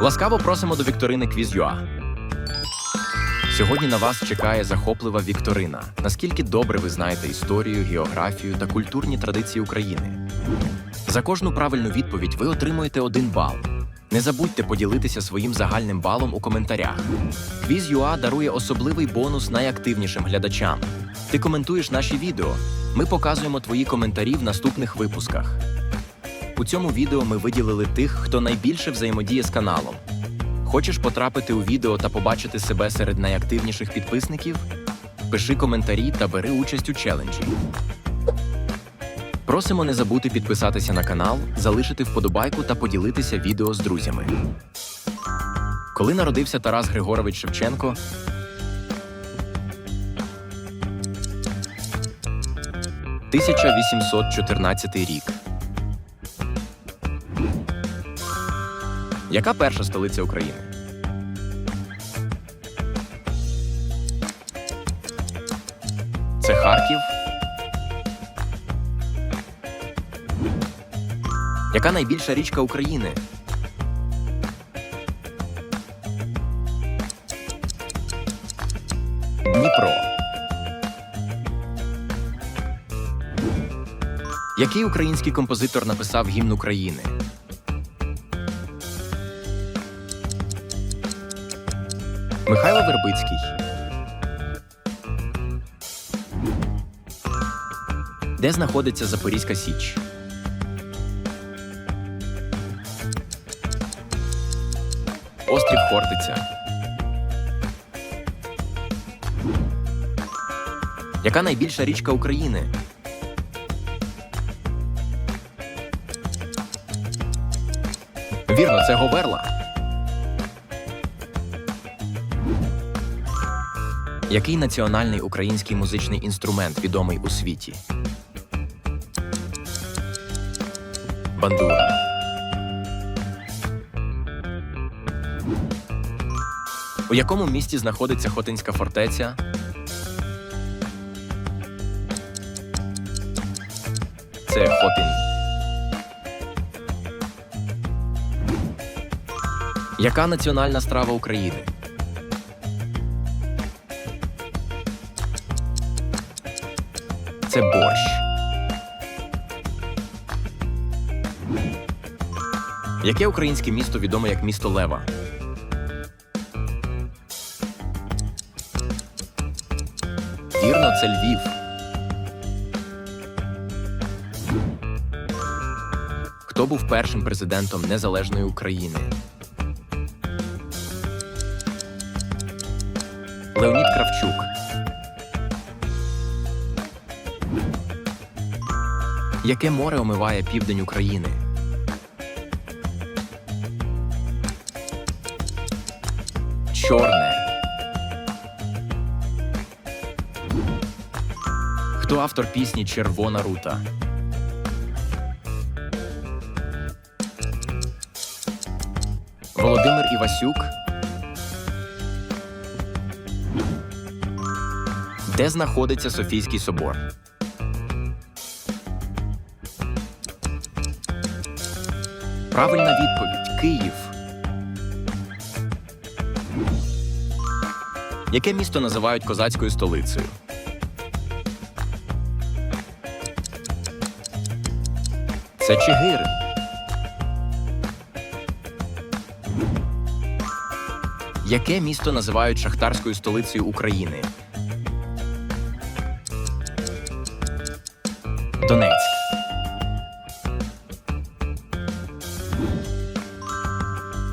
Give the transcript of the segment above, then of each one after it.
Ласкаво просимо до вікторини Квіз.ua. Сьогодні на вас чекає захоплива вікторина. Наскільки добре ви знаєте історію, географію та культурні традиції України? За кожну правильну відповідь ви отримуєте один бал. Не забудьте поділитися своїм загальним балом у коментарях. Квіз.ua дарує особливий бонус найактивнішим глядачам. Ти коментуєш наші відео. Ми показуємо твої коментарі в наступних випусках. У цьому відео ми виділили тих, хто найбільше взаємодіє з каналом. Хочеш потрапити у відео та побачити себе серед найактивніших підписників? Пиши коментарі та бери участь у челенджі. Просимо не забути підписатися на канал, залишити вподобайку та поділитися відео з друзями. Коли народився Тарас Григорович Шевченко, – 1814 рік. Яка перша столиця України? Це Харків. Яка найбільша річка України? Дніпро. Який український композитор написав гімн України? Михайло Вербицький. Де знаходиться Запорізька Січ? Острів Хортиця. Яка найбільша річка України? Вірно, це Говерла. Який національний український музичний інструмент відомий у світі? Бандура. У якому місті знаходиться Хотинська фортеця? Це Хотин. Яка національна страва України? Це борщ. Яке українське місто відоме як місто Лева? Вірно, це Львів. Хто був першим президентом Незалежної України? Леонід Кравчук. Яке море омиває південь України? Чорне. Хто автор пісні Червона рута? Володимир Івасюк. Де знаходиться Софійський собор? Правильна відповідь Київ. Яке місто називають козацькою столицею? Це Чигирин. Яке місто називають шахтарською столицею України?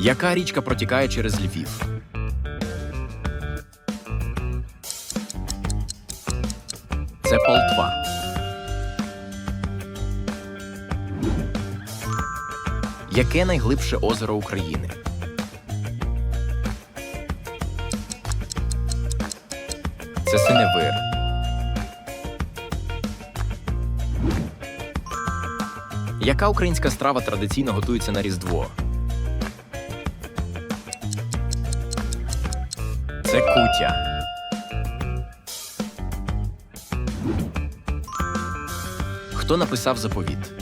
Яка річка протікає через Львів? Це Полтва. Яке найглибше озеро України? Це Синевир. Яка українська страва традиційно готується на Різдво? Це кутя. Хто написав заповіт?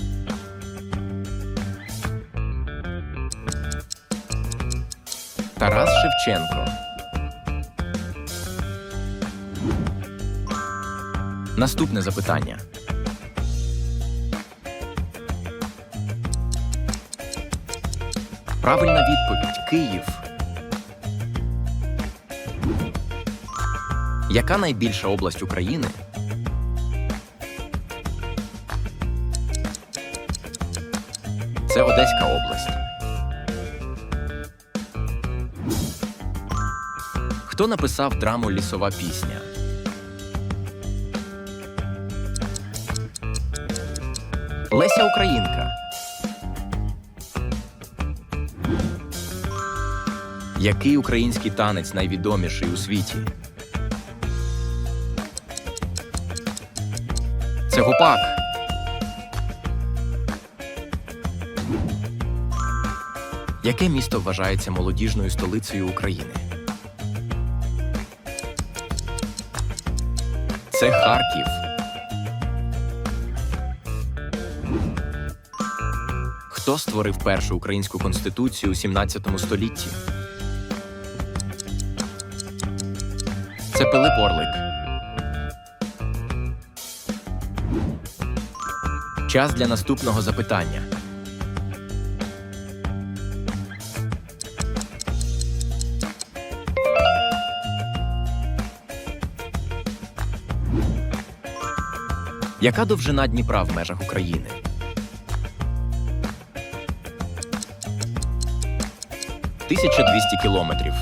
Тарас Шевченко. Наступне запитання. Правильна відповідь Київ. Яка найбільша область України? Це Одеська область. Хто написав драму Лісова пісня? Леся Українка. Який український танець найвідоміший у світі? Це гопак. Яке місто вважається молодіжною столицею України? Це Харків. Хто створив першу українську конституцію у 17 столітті? Це Пилип Орлик. Час для наступного запитання. Яка довжина Дніпра в межах України? Тисяча двісті кілометрів.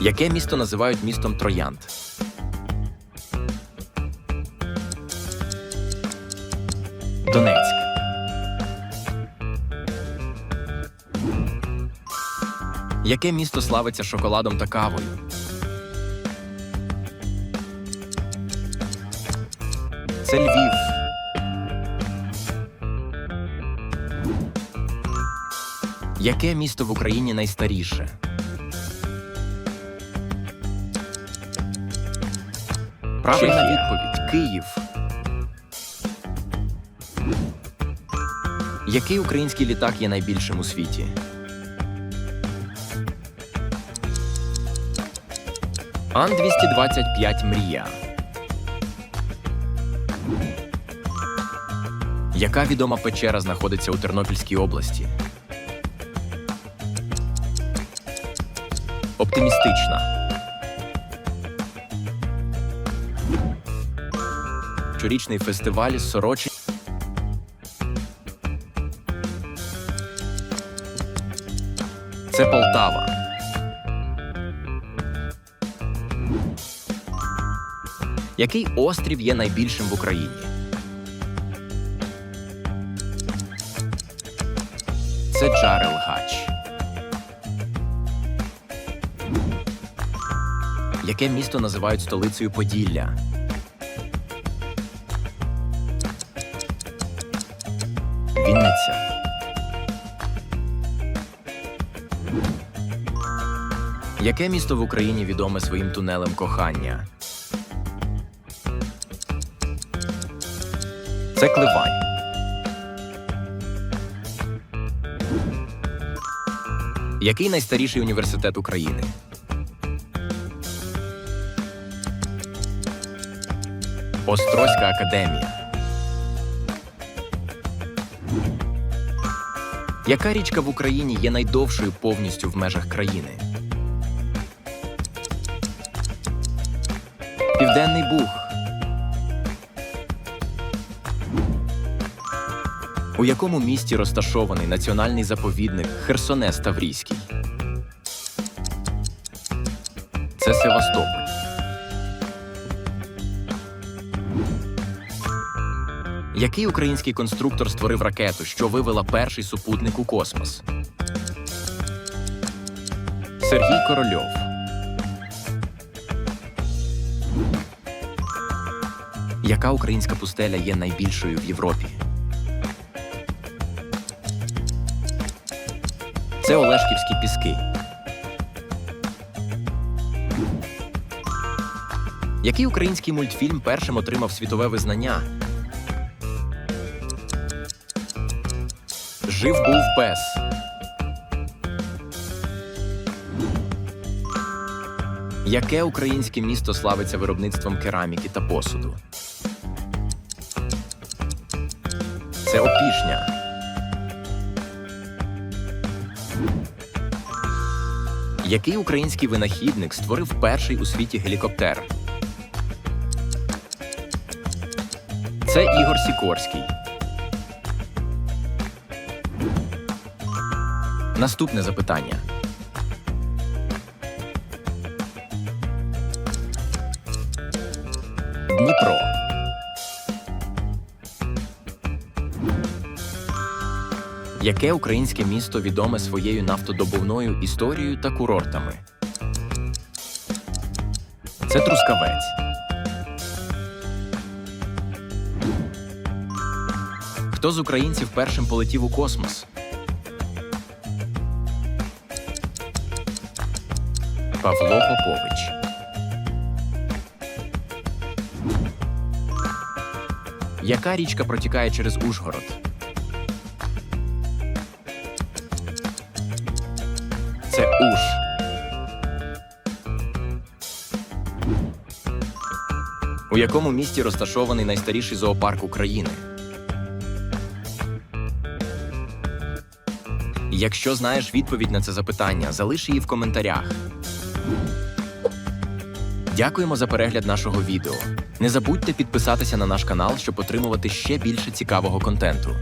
Яке місто називають містом Троянд? Яке місто славиться шоколадом та кавою? Це Львів. Яке місто в Україні найстаріше? Правильна відповідь Київ. Який український літак є найбільшим у світі? Ан-225 Мрія. Яка відома печера знаходиться у Тернопільській області? Оптимістична. Щорічний фестиваль Сорочі. Який острів є найбільшим в Україні? Це Джарел Гач. Яке місто називають столицею Поділля? Вінниця. Яке місто в Україні відоме своїм тунелем кохання? Це Кливань. Який найстаріший університет України? Острозька академія. Яка річка в Україні є найдовшою повністю в межах країни? Південний Буг. У якому місті розташований національний заповідник Херсонес Таврійський? Це Севастополь. Який український конструктор створив ракету, що вивела перший супутник у космос? Сергій Корольов. Яка українська пустеля є найбільшою в Європі? Це Олешківські піски. Який український мультфільм першим отримав світове визнання? Жив був пес. Яке українське місто славиться виробництвом кераміки та посуду? Це опішня. Який український винахідник створив перший у світі гелікоптер? Це Ігор Сікорський. Наступне запитання. Дніпро. Яке українське місто відоме своєю нафтодобувною історією та курортами? Це Трускавець. Хто з українців першим полетів у космос? Павло Попович. Яка річка протікає через Ужгород? У якому місті розташований найстаріший зоопарк України? Якщо знаєш відповідь на це запитання, залиш її в коментарях. Дякуємо за перегляд нашого відео. Не забудьте підписатися на наш канал, щоб отримувати ще більше цікавого контенту.